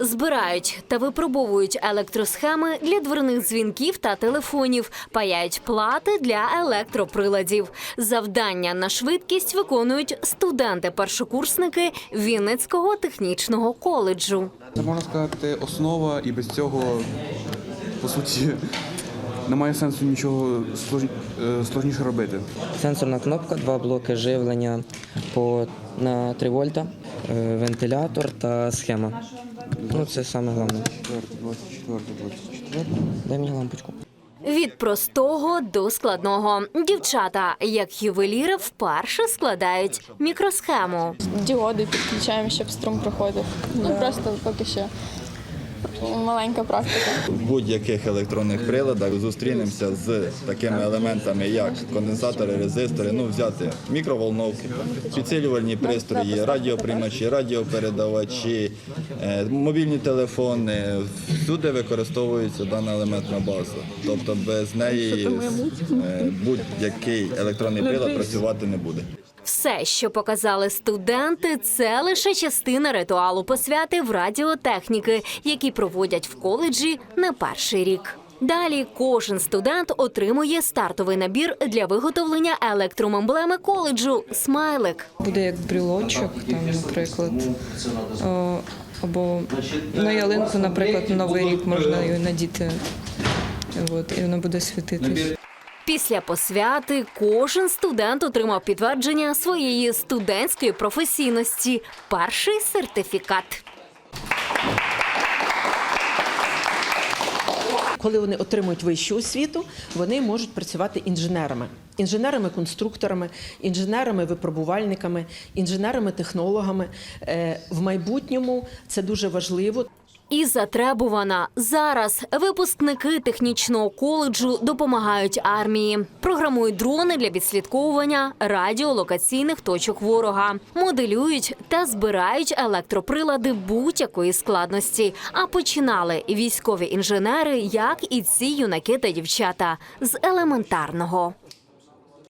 Збирають та випробовують електросхеми для дверних дзвінків та телефонів, паяють плати для електроприладів. Завдання на швидкість виконують студенти-першокурсники Вінницького технічного коледжу. Це можна сказати основа, і без цього, по суті, немає сенсу нічого е, сложніше робити. Сенсорна кнопка, два блоки живлення по, на 3 вольта, е, вентилятор та схема. Ну, це саме головне. 24, 24. Дай мені лампочку. Від простого до складного дівчата, як ювеліри, вперше складають мікросхему. діоди підключаємо, щоб струм проходив. Ну просто поки що маленька практика. В будь-яких електронних приладах зустрінемося з такими елементами, як конденсатори, резистори, ну взяти мікроволновки, підсилювальні пристрої, радіоприймачі, радіопередавачі, е, мобільні телефони. Всюди використовується дана елементна база. Тобто без неї е, будь-який електронний прилад працювати не буде. Все, що показали студенти, це лише частина ритуалу посвяти в радіотехніки, які проводять в коледжі не перший рік. Далі кожен студент отримує стартовий набір для виготовлення електромемблеми коледжу смайлик. Буде як брілочок, там, наприклад. Або на ялинку, наприклад, на Новий рік можна її надіти. От, і воно буде світитись. Після посвяти кожен студент отримав підтвердження своєї студентської професійності перший сертифікат. Коли вони отримують вищу освіту, вони можуть працювати інженерами, інженерами-конструкторами, інженерами-випробувальниками, інженерами-технологами. Е, В майбутньому це дуже важливо. І затребувана зараз випускники технічного коледжу допомагають армії, програмують дрони для відслідковування радіолокаційних точок ворога, моделюють та збирають електроприлади будь-якої складності. А починали військові інженери, як і ці юнаки та дівчата з елементарного.